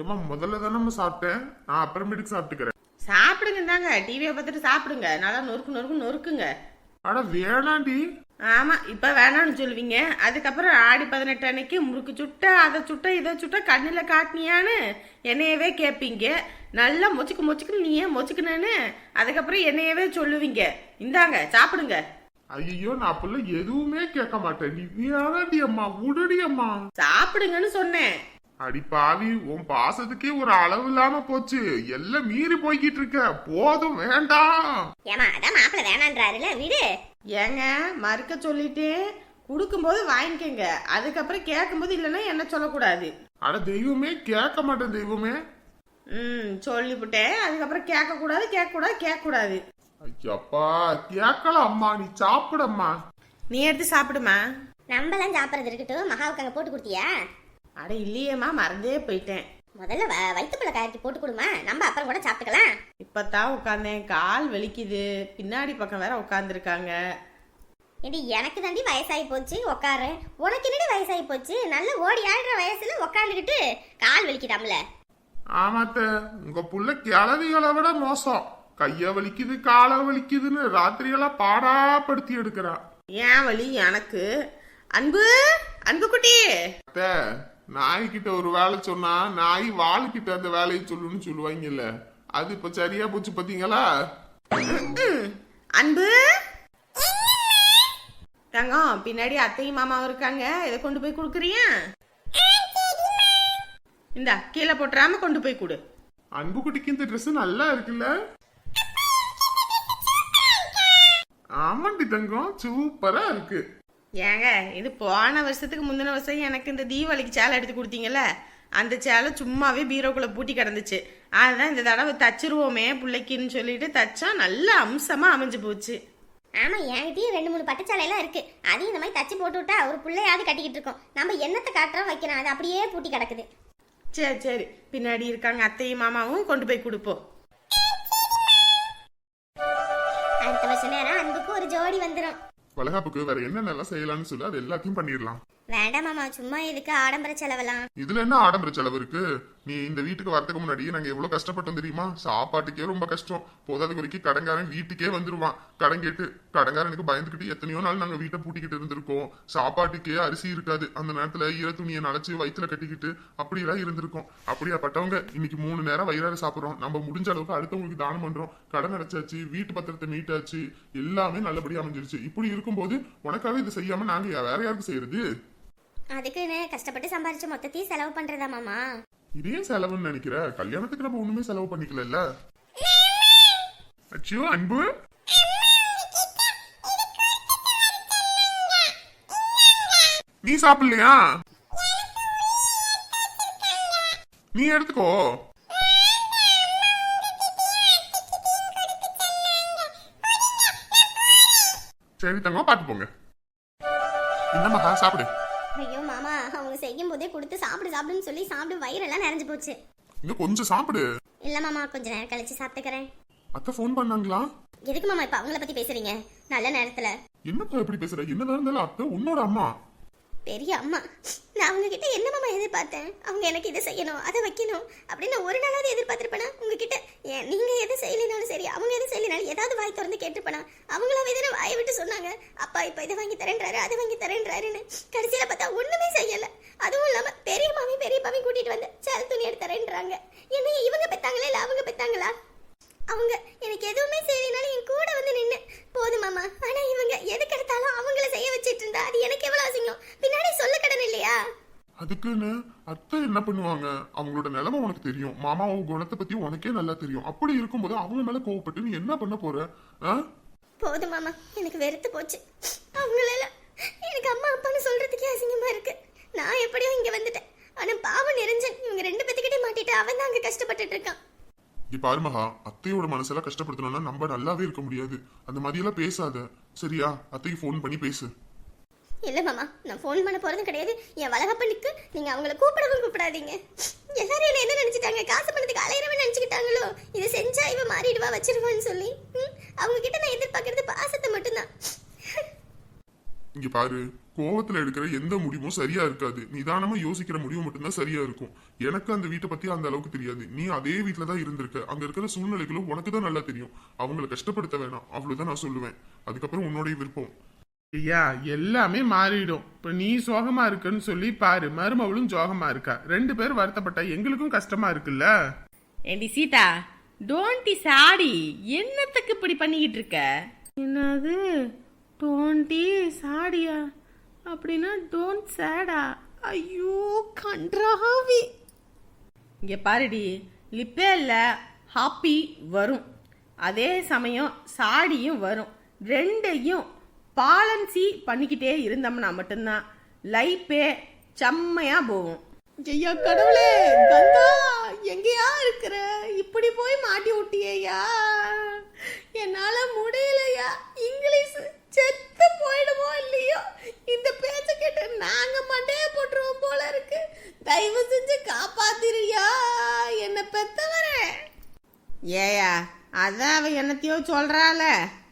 ஏமா முதல்ல தானே சாப்பிட்டேன். நான் அப்புறமேட்டுக்கு சாப்பிட்டுக்கிறேன். சாப்பிடுங்க தாங்க டிவியை பார்த்துட்டு சாப்பிடுங்க. நல்லா நொறுக்கு நொறுக்கு நொறுக்குங்க. அட வேணாண்டி. ஆமா இப்ப வேணாம்னு சொல்லுவீங்க. அதுக்கப்புறம் ஆடி பதினெட்டு அன்னைக்கு முறுக்கு சுட்ட அதை சுட்ட இதை சுட்ட கண்ணுல காட்டினியான்னு என்னையவே கேட்பீங்க நல்லா மொச்சுக்கு மொச்சுக்கு நீ ஏன் மொச்சுக்குனேன்னு அதுக்கப்புறம் என்னையவே சொல்லுவீங்க. இந்தாங்க சாப்பிடுங்க. ஐயோ நான் அப்பெல்லாம் எதுவுமே கேட்க மாட்டேன். நீ வேணாண்டி அம்மா? உடடி அம்மா. சாப்பிடுங்கன்னு சொன்னேன். அடி பாவி உன் பாசத்துக்கே ஒரு அளவு இல்லாம போச்சு. எல்லாம் மீறி போய்கிட்டு இருக்க. போதும் வேண்டாம். ஏமா அதான் மாப்பிள்ள வேணான்றாருல வீடு? ஏங்க மறுக்க சொல்லிட்டேன். கொடுக்கும்போது வாங்கிக்கோங்க. அதுக்கப்புறம் கேட்கும்போது இல்லைன்னா என்ன சொல்லக்கூடாது. அட தெய்வமே கேட்க மாட்டேன் தெய்வமே. ம் சொல்லிவிட்டேன். அதுக்கப்புறம் கேட்கக்கூடாது கேட்கக்கூடாது கேட்கக்கூடாது. ஐயப்பா கேட்கல அம்மா நீ சாப்பிடம்மா. நீ எடுத்து சாப்பிடுமா? நம்மலாம் சாப்பிட்றது இருக்கட்டும். மகாவுக்கு அங்கே போட்டு கொடுத்தியா? அட இல்லையேம்மா மறந்தே போயிட்டேன். முதல்ல வ வயிற்றுப்புள்ள காய்ச்சி போட்டு கொடுமா. நம்ம அப்புறம் கூட சாப்பிட்டுக்கலாம். இப்பதான் உட்காந்தேன் கால் வலிக்குது. பின்னாடி பக்கம் வேற உட்காந்துருக்காங்க இது எனக்கு தாண்டி வயசாகி போச்சு. உக்காரு உனக்கு என்னடி வயசாகி போச்சு? நல்ல ஓடி ஆடுற வயசுல உக்காந்துக்கிட்டு கால் வலிக்குதாம்ல. ஆமாத்த உங்க புள்ள கிளவிகளை விட மோசம். கைய வலிக்குது காலை வலிக்குதுன்னு ராத்திரியெல்லாம் பாடாப்படுத்தி எடுக்கிறா ஏன் வலி? எனக்கு. அன்பு? அன்பு குட்டி நாய்கிட்ட ஒரு வேலை சொன்னா நாய் வாளுக்கிட்ட அந்த வேலையை சொல்லுன்னு சொல்லுவாங்கல்ல. அது இப்ப சரியா போச்சு பாத்தீங்களா? அன்பு? தங்கம் பின்னாடி அத்தையும் மாமாவும் இருக்காங்க. இதை கொண்டு போய் கொடுக்குறியா? இந்தா கீழே போட்டுறாம கொண்டு போய் கொடு. அன்பு குட்டிக்கு இந்த Dress நல்லா இருக்குல்ல? ஆமாண்டி தங்கம் சூப்பரா இருக்கு. ஏங்க இது போன வருஷத்துக்கு முந்தின வருஷம் எனக்கு இந்த தீபாவளிக்கு சேலை எடுத்து கொடுத்தீங்கல்ல அந்த சேலை சும்மாவே பீரோக்குள்ள பூட்டி கிடந்துச்சு. அதுதான் இந்த தடவை தச்சிருவோமே பிள்ளைக்குன்னு சொல்லிட்டு தச்சா நல்ல அம்சமா அமைஞ்சு போச்சு. ஆமா என்கிட்டயும் ரெண்டு மூணு பட்டுச்சாலையெல்லாம் இருக்கு. அதையும் இந்த மாதிரி தச்சு போட்டு விட்டா ஒரு பிள்ளையாவது கட்டிக்கிட்டு இருக்கோம். நம்ம என்னத்தை காட்டுறோம் வைக்கிறோம் அது அப்படியே பூட்டி கிடக்குது. சரி சரி. பின்னாடி இருக்காங்க அத்தையும் மாமாவும் கொண்டு போய் கொடுப்போம். அடுத்த வருஷம் நேரம் அன்புக்கு ஒரு ஜோடி வந்துடும் வளகாப்புக்கு வேற என்னென்னலாம் செய்யலாம்னு சொல்லி அது எல்லாத்தையும் பண்ணிடலாம். வேண்டாம் மாமா சும்மா எதுக்கு ஆடம்பர செலவெல்லாம்? இதுல என்ன ஆடம்பர செலவு இருக்கு? நீ இந்த வீட்டுக்கு வரதுக்கு முன்னாடி நாங்க எவ்வளவு கஷ்டப்பட்டோம் தெரியுமா? சாப்பாட்டுக்கே ரொம்ப கஷ்டம். போதாத குறைக்கு கடங்காரன் வீட்டுக்கே வந்துருவான். கடன் கேட்டு கடங்காரனுக்கு பயந்துக்கிட்டு எத்தனையோ நாள் நாங்க வீட்டை பூட்டிக்கிட்டு இருந்திருக்கோம். சாப்பாட்டுக்கே அரிசி இருக்காது. அந்த நேரத்துல ஈர துணியை நனைச்சு வயிற்றுல கட்டிக்கிட்டு அப்படியெல்லாம் இருந்திருக்கோம். அப்படியாப்பட்டவங்க இன்னைக்கு மூணு நேரம் வயிறார சாப்பிடுறோம். நம்ம முடிஞ்ச அளவுக்கு அடுத்தவங்களுக்கு தானம் பண்றோம். கடன் அடைச்சாச்சு வீட்டு பத்திரத்தை மீட்டாச்சு எல்லாமே நல்லபடியா அமைஞ்சிருச்சு. இப்படி இருக்கும்போது உனக்காக இது செய்யாம நாங்க வேற யாருக்கு செய்யறது? அதுக்குன்னு கஷ்டப்பட்டு சம்பாரிச்ச மொத்தத்தையும் செலவு பண்றதா மாமா? ஏன் செலவுன்னு நினைக்கிற? கல்யாணத்துக்கு நம்ம ஒண்ணுமே செலவு பண்ணிக்கல அச்சோ அன்பு. நீ சாப்பிடலையா? நீ எடுத்துக்கோ. சரி தங்கம் பாத்து போங்க. என்னம்மா சாப்பிடு. ஐயோ மாமா அவங்க செய்யும் போதே கொடுத்து சாப்பிடு சாப்பிடுன்னு சொல்லி சாப்பிட்டு வயிறெல்லாம் நிறைஞ்சு போச்சு. இன்னும் கொஞ்சம் சாப்பிடு. இல்ல மாமா கொஞ்ச நேரம் கழிச்சு சாப்பிட்டுக்கிறேன். அத்தை ஃபோன் பண்ணாங்களா? எதுக்கு மாமா இப்ப அவங்கள பத்தி பேசுறீங்க? நல்ல நேரத்துல. என்னப்பா எப்படி பேசுற? என்னதான் இருந்தாலும் அத்தை உன்னோட அம்மா. பெரிய அம்மா. நான் அவங்க கிட்ட என்ன மாமா எதிர்பார்த்தேன்? அவங்க எனக்கு இதை செய்யணும் அதை வைக்கணும் அப்படின்னு ஒரு நாளாவது எதிர்பார்த்திருப்பேனா? உங்ககிட்ட ஏன் நீங்க எது செய்யலைனாலும் சரி அவங்க எது செய்யலைனாலும் ஏதாவது வாய் திறந்து கேட்டிருப்பேனா? அவங்களாவே தானே வாயை விட்டு சொன்னாங்க. அப்பா இப்ப இதை வாங்கி தரேன்றாரு அதை வாங்கி தரேன்றாருன்னு கடைசியில பார்த்தா ஒண்ணுமே செய்யல அதுவும் இல்லாம பெரிய மாமி பெரிய மாமி கூட்டிட்டு வந்து சேல் துணி எடுத்து தரேன்றாங்க என்ன இவங்க பெத்தாங்களா இல்ல அவங்க பெத்தாங்களா அவங்க எனக்கு எதுவுமே செய்யலைனாலும் என் கூட வந்து நின்று போதும் மாமா ஆனா இவங்க எதுக்கு எடுத்தாலும் அவங்கள செய்ய வச்சிட்டு இருந்தா அது எனக்கு எவ்வளவு அசிங்கம் பின்னாடி சொல்ல கடன் இல்லையா அதுக்குன்னு அத்தை என்ன பண்ணுவாங்க? அவங்களோட நிலைமை உனக்கு தெரியும். மாமாவோட குணத்தை பத்தி உனக்கே நல்லா தெரியும். அப்படி இருக்கும்போது அவங்க மேல கோவப்பட்டு நீ என்ன பண்ண போற? போதும் மாமா. எனக்கு வெறுத்து போச்சு. அவங்களால எனக்கு அம்மா அப்பான்னு சொல்றதுக்கே அசிங்கமா இருக்கு. நான் எப்படியோ இங்க வந்துட்டேன். ஆனா பாவம் நிரஞ்சன். இவங்க ரெண்டு பேத்துக்கிட்டே மாட்டிட்டு அவன் தான் அங்க கஷ்டப்பட்டுட்டு இருக்கான். இங்க பாரு மகா. அத்தையோட மனசெல்லாம் கஷ்டப்படுத்தணும்னா நம்ம நல்லாவே இருக்க முடியாது. அந்த மாதிரியெல்லாம் பேசாத. சரியா? அத்தைக்கு ஃபோன் பண்ணி பேசு. இல்லை மாமா நான் ஃபோன் பண்ண போறதும் கிடையாது. என் வளகப்பனுக்கு நீங்க அவங்கள கூப்பிடவும் கூப்பிடாதீங்க. எல்லாரும் என்ன என்ன நினைச்சிட்டாங்க? காசு பண்ணதுக்கு அலையிறவன் நினச்சிக்கிட்டாங்களோ? இதை செஞ்சா இவன் மாறிடுவா வச்சிருவான்னு சொல்லி. அவங்க கிட்ட நான் எதிர்பார்க்கறது பாசத்தை மட்டும்தான். இங்க பாரு கோவத்துல எடுக்கிற எந்த முடிவும் சரியா இருக்காது. நிதானமா யோசிக்கிற முடிவு மட்டும்தான் சரியா இருக்கும். எனக்கு அந்த வீட்டை பத்தி அந்த அளவுக்கு தெரியாது. நீ அதே வீட்டுல தான் இருந்திருக்க. அங்க இருக்கிற சூழ்நிலைகளும் உனக்கு தான் நல்லா தெரியும். அவங்கள கஷ்டப்படுத்த வேணாம். அவ்வளவுதான் நான் சொல்லுவேன். அதுக்கப்புறம் உன்னோடைய விருப்பம். ஐயா எல்லாமே மாறிடும். இப்ப நீ சோகமா இருக்குன்னு சொல்லி பாரு மருமவளும் சோகமா இருக்கா? ரெண்டு பேரும் வருத்தப்பட்டா எங்களுக்கும் கஷ்டமா இருக்குல்ல? ஏண்டி சீதா டோன்டி சாடி என்னத்துக்கு இப்படி பண்ணிக்கிட்டு இருக்க? என்னது? டோன்டி சாடியா அப்படின்னா டோன்ட் சேடா ஐயோ கன்றாவி. இங்க பாருடி லிப்பே இல்ல ஹாப்பி வரும். அதே சமயம் சாடியும் வரும். ரெண்டையும் பாலன்சி பண்ணிக்கிட்டே இருந்தோம்னா மட்டும்தான் லைஃபே செம்மையா போகும். ஐயா கடவுளே கங்கா எங்கேயா இருக்கிற? இப்படி போய் மாட்டி விட்டியேயா என்னால முடியலையா? இங்கிலீஷ் செத்து போயிடுமோ இல்லையோ? இந்த பேச்ச கேட்டு நாங்க மண்டைய போட்டுருவோம் போல இருக்கு. தயவு செஞ்சு காப்பாத்திரியா என்ன பெத்தவரே. ஏயா அதான் அவ என்னத்தையோ சொல்றாள.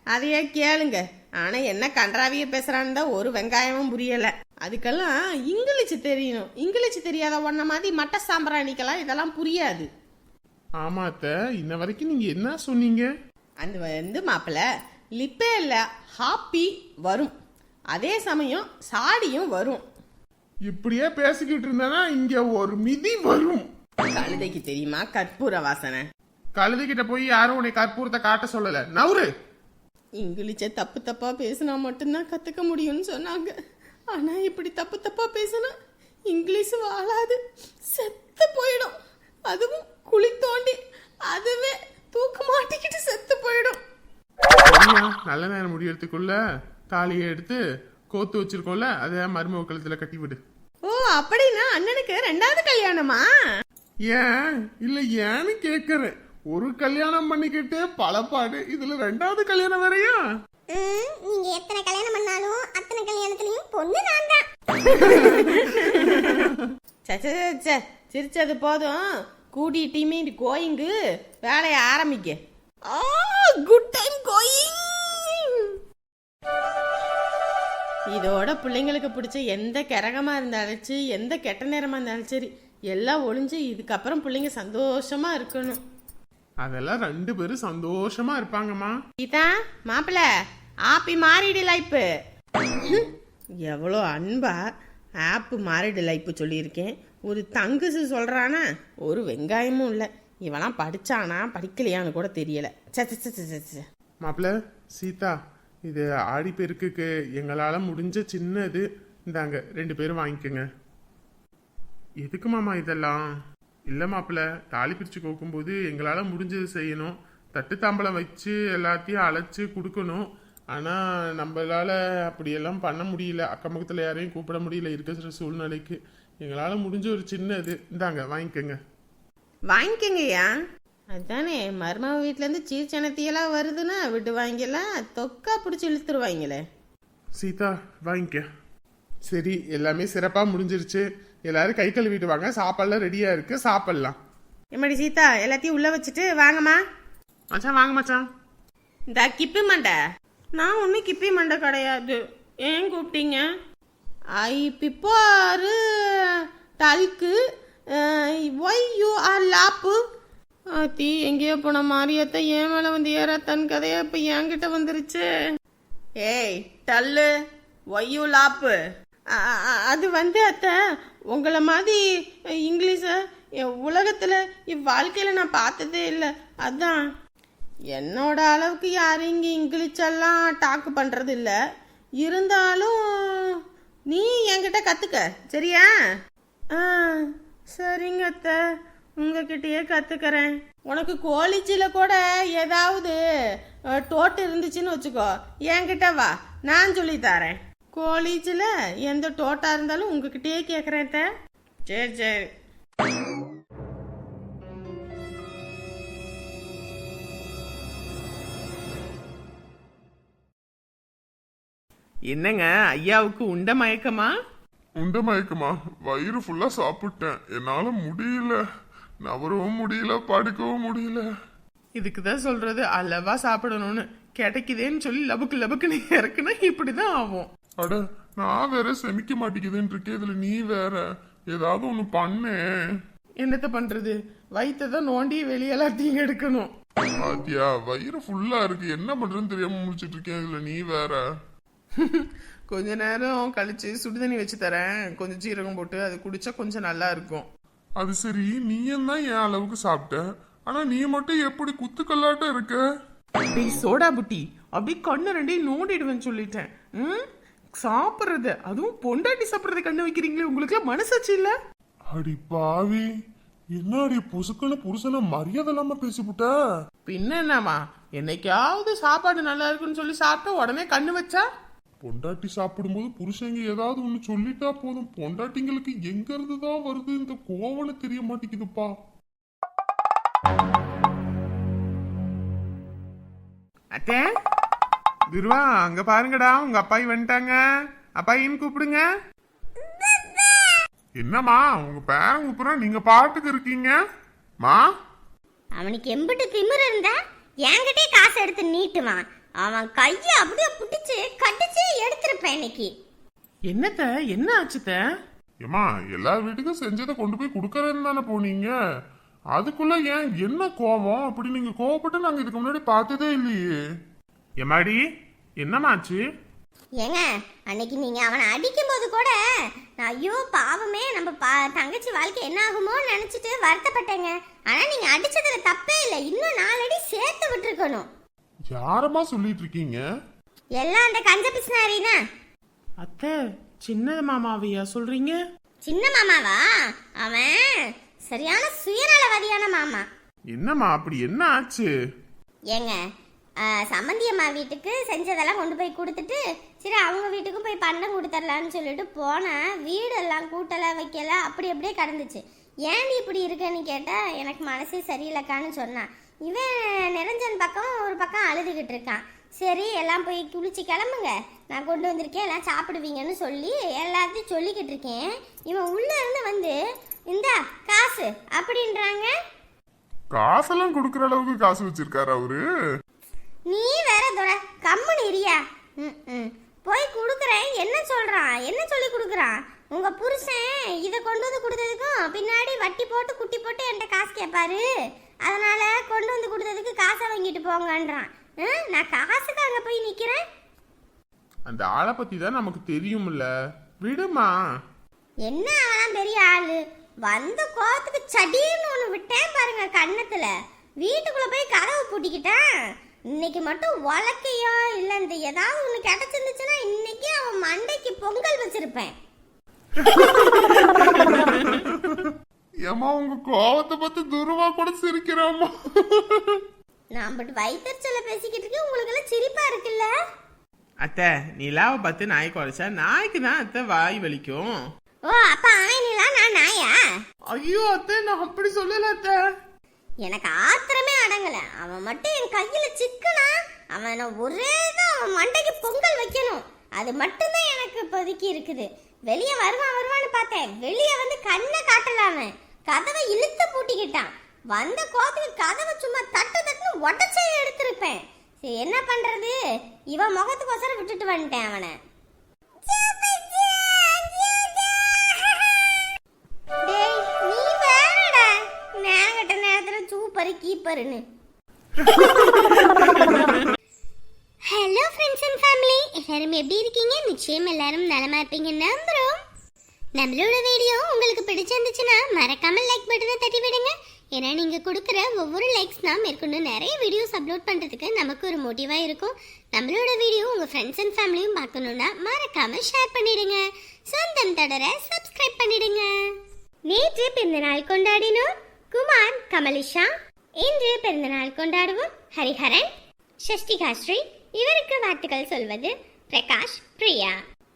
அதையே கேளுங்க. ஆனா என்ன கன்றாவிய பேசுறான்னு தான் ஒரு வெங்காயமும் புரியல. அதுக்கெல்லாம் இங்கிலீஷ் தெரியணும். இங்கிலீஷ் தெரியாத ஒன்ன மாதிரி மட்ட சாம்பிராணிக்கெல்லாம் இதெல்லாம் புரியாது. ஆமா அத்தை இன்ன வரைக்கும் நீங்க என்ன சொன்னீங்க? அந்த வந்து மாப்பிள்ள லிப்பே இல்ல ஹாப்பி வரும். அதே சமயம் சாடியும் வரும். இப்படியே பேசிக்கிட்டு இருந்தேன்னா இங்க ஒரு மிதி வரும். கழுதைக்கு தெரியுமா கற்பூர வாசனை? கழுதுகிட்ட போய் யாரும் உன்னை கற்பூரத்தை காட்ட சொல்லல. நவுரு இங்கிலீஷை தப்பு தப்பா பேசினா மட்டும்தான் கத்துக்க முடியும்னு சொன்னாங்க. ஆனா இப்படி தப்பு தப்பா பேசினா இங்கிலீஷ் வாழாது. செத்து போயிடும். அதுவும் குழி தோண்டி அதுவே தூக்க மாட்டிக்கிட்டு செத்து போயிடும். நல்ல நேரம் முடியறதுக்குள்ள தாலியை எடுத்து கோத்து வச்சிருக்கோம்ல அதை மருமக கழுத்துல கட்டி விடு. ஓ அப்படின்னா அண்ணனுக்கு ரெண்டாவது கல்யாணமா? ஏன்? இல்ல ஏன்னு கேக்குறேன் ஒரு கல்யாணம் பண்ணிக்கிட்டு பல பாடு இதுல ரெண்டாவது கல்யாணம் வேறயா? நீங்க எத்தனை கல்யாணம் பண்ணாலும் அத்தனை கல்யாணத்துலயும் பொண்ணு நான் தான். சிரிச்சது போதும். கூட்டிகிட்டையுமே இது கோயிங்கு வேலையை ஆரம்பிக்க. குட் டைம் கோயிங் இதோட பிள்ளைங்களுக்கு பிடிச்ச எந்த கிரகமா இருந்தாலும் சரி எந்த கெட்ட நேரமா இருந்தாலும் சரி எல்லாம் ஒளிஞ்சு இதுக்கப்புறம் பிள்ளைங்க சந்தோஷமா இருக்கணும். அதெல்லாம் ரெண்டு பேரும் சந்தோஷமா இருப்பாங்கம்மா. கீதா மாப்பிள்ள ஆப்பி மாறிடு லைப்பு. எவ்வளோ அன்பா ஆப்பு மாறிடு லைப்பு சொல்லியிருக்கேன். ஒரு தங்குசு சொல்கிறானா ஒரு வெங்காயமும் இல்லை. இவெல்லாம் படிச்சானா படிக்கலையான்னு கூட தெரியல. மாப்பிள்ள சீதா இது ஆடி பெருக்குக்கு எங்களால முடிஞ்ச சின்னது இந்தாங்க ரெண்டு பேரும் வாங்கிக்கோங்க. எதுக்கு மாமா இதெல்லாம்? இல்ல மாப்பிள்ள தாலி பிரிச்சு கோக்கும்போது எங்களால முடிஞ்சது செய்யணும். தட்டு தாம்பலம் வச்சு எல்லாத்தையும் அழைச்சு கொடுக்கணும். ஆனா நம்மளால அப்படியெல்லாம் பண்ண முடியல. அக்கம் பக்கத்துல யாரையும் கூப்பிட முடியல இருக்கிற சூழ்நிலைக்கு. எங்களால முடிஞ்ச ஒரு சின்னது இந்தாங்க வாங்கிக்கோங்க. வாங்கிக்கங்கய்யா. அதானே மருமக வீட்டிலேருந்து சீர்ச்சனத்தியெல்லாம் வருதுன்னா விட்டு வாங்கிலாம் தொக்கா பிடிச்சி இழுத்துருவாங்களே. சீதா வாங்கிக்க. சரி எல்லாமே சிறப்பா முடிஞ்சிருச்சு. எல்லாரும் கை கழுவிட்டு வாங்க சாப்பாடுலாம் ரெடியா இருக்கு. சாப்பிடலாம். எம்மாடி சீதா எல்லாத்தையும் உள்ள வச்சுட்டு வாங்கம்மா. மச்சான் வாங்க மச்சான். இந்த கிப்பி மண்டை. நான் ஒன்றும் கிப்பி மண்டை கிடையாது. ஏன் கூப்பிட்டீங்க? ஐ பிப்பாரு. டல்க்கு ஒய் யூ ஆர் லாப்பு. ஆத்தி எங்கேயோ போன மாரியத்தை ஏன் மேலே வந்து ஏறாத்தன் கதையா இப்போ என்கிட்ட வந்துருச்சு? ஏய் டல்லு ஒய் யூ லாப்பு. அது வந்து அத்தை உங்களை மாதிரி இங்கிலீஷை என் உலகத்தில் இவ்வாழ்க்கையில் நான் பார்த்ததே இல்லை. அதான். என்னோட அளவுக்கு யாரும் இங்கே இங்கிலீஷெல்லாம் டாக்கு பண்ணுறது இல்லை. இருந்தாலும் நீ என்கிட்ட கற்றுக்க சரியா? ஆ சரிங்க அத்தை. உங்ககிட்டயே கற்றுக்கிறேன் உனக்கு கோழிச்சியில் கூட ஏதாவது டோட்டு இருந்துச்சுன்னு வச்சுக்கோ. என்கிட்ட வா. நான் சொல்லித்தரேன் காலேஜில் எந்த டோட்டா இருந்தாலும் உங்ககிட்டயே கேட்குறேன் சரி சரி. என்னங்க ஐயாவுக்கு உண்ட மயக்கமா? உண்ட மயக்கமா? வயிறு ஃபுல்லா சாப்பிட்டேன். என்னால முடியல. நவரவும் முடியல படுக்கவும் முடியல. இதுக்கு தான் சொல்றது அளவா சாப்பிடணும்னு. கிடைக்குதேன்னு சொல்லி லபுக்கு லபுக்குன்னு இறக்குனா இப்படிதான் ஆகும். அட நான் வேற செமிக்க மாட்டேங்குதுன்னு இருக்கேன் இதுல நீ வேற ஏதாவது ஒண்ணு பண்ணு. என்னத்த பண்றது? வயித்தை தான் நோண்டி வெளியெல்லாத்தையும் எடுக்கணும். பாத்தியா வயிறு ஃபுல்லா இருக்கு. என்ன பண்றதுன்னு தெரியாம முடிச்சிட்டு இருக்கேன் இதுல நீ வேற. கொஞ்ச நேரம் கழிச்சு சுடுதண்ணி வச்சு தரேன். கொஞ்சம் ஜீரகம் போட்டு அது குடிச்சா கொஞ்சம் நல்லா இருக்கும். அது சரி நீயும் தான் என் அளவுக்கு சாப்பிட்ட. ஆனா நீ மட்டும் எப்படி குத்துக்கல்லாட்டம் இருக்க? சோடா புட்டி. அப்படியே கண்ணு ரெண்டையும் நோண்டிடுவேன்னு சொல்லிட்டேன். ம்? சாப்பிட்றது. அதுவும் பொண்டாட்டி சாப்பிட்றது கண்ணு வைக்கிறீங்களே உங்களுக்குலாம் மனசாச்சு இல்ல? அடி பாவி. என்னடி புசுக்குன்னு புருஷனை மரியாதை இல்லாம பேசிவிட்ட பின்ன என்னம்மா என்னைக்காவது சாப்பாடு நல்லா இருக்குன்னு சொல்லி சாப்பிட்டா உடனே கண்ணு வச்சா? பொண்டாட்டி சாப்பிடும்போது புருஷங்க ஏதாவது ஒண்ணு சொல்லிட்டா போதும். பொண்டாட்டிங்களுக்கு எங்க இருந்து தான் வருது இந்த கோவம்னு தெரிய மாட்டேங்குதுப்பா. அத்தே துருவா அங்க பாருங்கடா உங்க அப்பாயி வந்துட்டாங்க. அப்பாயின்னு கூப்பிடுங்க? என்னம்மா உங்க பேரன் கூப்பிடுறா நீங்க பாட்டுக்கு இருக்கீங்க. மா? அவனுக்கு எம்பிட்டு திமிரு இருந்தா என்கிட்டயே காசு எடுத்து நீட்டுவான். அவன் கையை அப்படியே பிடிச்சு கடிச்சு எடுத்திருப்பேன் இன்னைக்கு. என்னத்த என்ன ஆச்சுத்த ஏமா எல்லா வீட்டுக்கும் செஞ்சதை கொண்டு போய் கொடுக்கறேன்னு தானே போனீங்க? அதுக்குள்ள ஏன் என்ன கோவம்? அப்படி நீங்க கோவப்பட்டு நாங்க இதுக்கு முன்னாடி பார்த்ததே இல்லையே. எம்மாடி என்னமாச்சு? ஏங்க அன்னைக்கு நீங்க அவனை அடிக்கும்போது கூட நான் ஐயோ பாவமே நம்ம பா தங்கச்சி வாழ்க்கை என்ன ஆகுமோ நினைச்சிட்டு வருத்தப்பட்டேங்க. ஆனா நீங்க அடிச்சதுல தப்பே இல்லை. இன்னும் நாலடி சேர்த்து விட்டுருக்கணும். யாரம்மா சொல்லிட்டு இருக்கீங்க எல்லாம் அந்த கஞ்ச பிசினாரினா. அத்தை சின்ன மாமாவையா சொல்றீங்க? சின்ன மாமாவா? அவன் சரியான சுயநலவாதியான மாமா. என்னம்மா அப்படி என்ன ஆச்சு? ஏங்க சம்மந்தியம்மா வீட்டுக்கு செஞ்சதெல்லாம் கொண்டு போய் கொடுத்துட்டு சரி அவங்க வீட்டுக்கும் போய் பண்டம் கொடுத்துர்லான்னு சொல்லிட்டு போனேன் வீடெல்லாம் கூட்டலை வைக்கல அப்படி அப்படியே கடந்துச்சு. ஏன் இப்படி இருக்கேன்னு கேட்டால் எனக்கு மனசே சரியில்லைக்கான்னு சொன்னான் இவன் நிரஞ்சன் பக்கம் ஒரு பக்கம் அழுதுகிட்டு இருக்கான். சரி எல்லாம் போய் குளிச்சு கிளம்புங்க. நான் கொண்டு வந்திருக்கேன் எல்லாம் சாப்பிடுவீங்கன்னு சொல்லி எல்லாத்தையும் சொல்லிக்கிட்டு இருக்கேன். இவன் உள்ளே இருந்து வந்து இந்தா காசு. அப்படின்றாங்க. காசெல்லாம் கொடுக்குற அளவுக்கு காசு வச்சிருக்காரு அவரு. நீ வேற துரை கம்முன்னு இரியா ம். போய் கொடுக்குறேன். என்ன சொல்றான்? என்ன சொல்லி கொடுக்குறான்? உங்க புருஷன் இதை கொண்டு வந்து கொடுத்ததுக்கும் பின்னாடி வட்டி போட்டு குட்டி போட்டு என்கிட்ட காசு கேட்பாரு அதனால கொண்டு வந்து கொடுத்ததுக்கு காசை வாங்கிட்டு போங்கன்றான். நான் காசுக்கு அங்க போய் நிக்கிறேன். அந்த ஆளை பத்தி தான் நமக்கு தெரியும்ல. விடுமா? என்ன அவன் பெரிய ஆளு? வந்த கோவத்துக்கு சடின்னு ஒன்று விட்டேன் பாருங்க கன்னத்துல. வீட்டுக்குள்ள போய் கதவை பூட்டிக்கிட்டான். இன்னைக்கு மட்டும் உலக்கையோ இல்லை இந்த ஏதாவது ஒன்று கிடச்சிருந்துச்சுன்னா இன்னைக்கு அவன் மண்டைக்கு பொங்கல் வச்சிருப்பேன். ஏமா உங்க கோவத்தை பத்தி தூரமா கூட சிரிக்கிறாமா நான் பட் வயிற்றுச்சல பேசிக்கிட்டு இருக்கேன் உங்களுக்கு எல்லாம் சிரிப்பா இருக்குல்ல? அத்தை நிலாவை பார்த்து நாய் குறைச்சா நாய்க்கு தான் அத்தை வாய் வலிக்கும். ஓ அப்ப அவன் நீலா நான் நாயா? ஐயோ அத்தை நான் அப்படி சொல்லல அத்தை. எனக்கு ஆத்திரமே அடங்கல. அவன் மட்டும் என் கையில சிக்கனா? அவனை ஒரே தான் அவன் மண்டைக்கு பொங்கல் வைக்கணும். அது மட்டும்தான் எனக்கு இப்போதைக்கு இருக்குது. வெளியே வருவான் வருவான்னு பார்த்தேன். வெளியே வந்து கண்ணை காட்டல அவன் கதவை இழுத்து பூட்டிக்கிட்டான். வந்த கோத்துக்கு கதவை சும்மா தட்டு தட்டுன்னு உடச்சே எடுத்திருப்பேன். சரி என்ன பண்றது? இவன் முகத்துக்கோசரம் விட்டுட்டு வந்துட்டேன் அவனை. நேரத்துல கீப்பர்னு ஹலோ ஃப்ரெண்ட்ஸ் அண்ட் ஃபேமிலி எல்லாரும் எப்படி இருக்கீங்க? நிச்சயம் எல்லாரும் நலமா இருப்பீங்க. நம்புறோம். நம்மளோட வீடியோ உங்களுக்கு பிடிச்சிருந்துச்சுன்னா மறக்காம லைக் பட்டனை தட்டி விடுங்க ஏன்னா நீங்க கொடுக்குற ஒவ்வொரு லைக்ஸ் தான் மேற்கொண்டு நிறைய வீடியோஸ் அப்லோட் பண்றதுக்கு நமக்கு ஒரு மோட்டிவாக இருக்கும். நம்மளோட வீடியோ உங்கள் ஃப்ரெண்ட்ஸ் அண்ட் ஃபேமிலியும் பார்க்கணும்னா மறக்காம ஷேர் பண்ணிடுங்க. சொந்தம் தொடர சப்ஸ்கிரைப் பண்ணிடுங்க. நேற்று பிறந்தநாள் கொண்டாடினோம். குமார் கமலிஷா இன்று பிறந்தநாள் கொண்டாடுவோம். ஹரிஹரன் ஷஷ்டிகாஸ்ரீ இவருக்கு வாழ்த்துக்கள் சொல்வது பிரகாஷ் பிரியா.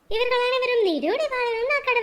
இவர்கள் அனைவரும் நீடோடி வாழணும் நான் கடவுள்